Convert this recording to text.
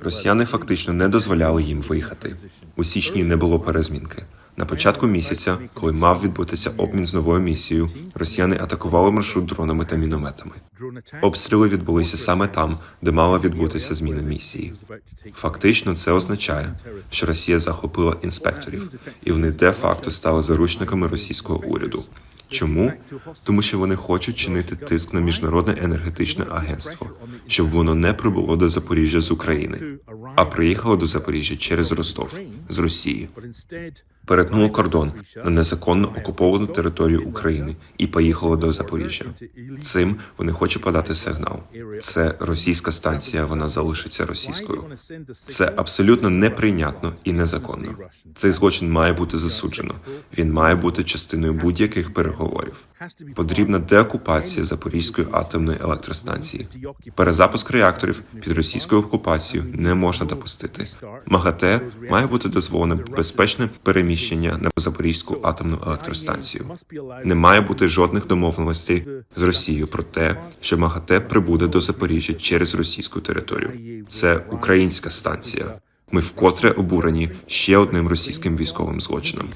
Росіяни фактично не дозволяли їм виїхати. У січні не було перезмінки. На початку місяця, коли мав відбутися обмін з новою місією, росіяни атакували маршрут дронами та мінометами. Обстріли відбулися саме там, де мала відбутися зміна місії. Фактично, це означає, що Росія захопила інспекторів, і вони де-факто стали заручниками російського уряду. Чому? Тому що вони хочуть чинити тиск на міжнародне енергетичне агентство, щоб воно не прибуло до Запоріжжя з України, а приїхало до Запоріжжя через Ростов з Росії. Перетнуло кордон на незаконно окуповану територію України і поїхало до Запоріжжя. Цим вони хочуть подати сигнал. Це російська станція, вона залишиться російською. Це абсолютно неприйнятно і незаконно. Цей злочин має бути засуджено. Він має бути частиною будь-яких переговорів. Потрібна деокупація Запорізької атомної електростанції. Перезапуск реакторів під російською окупацією не можна допустити. МАГАТЕ має бути дозволене безпечне переміщення на Запорізьку атомну електростанцію. Не має бути жодних домовленостей з Росією про те, що МАГАТЕ прибуде до Запоріжжя через російську територію. Це українська станція. Ми вкотре обурені ще одним російським військовим злочином.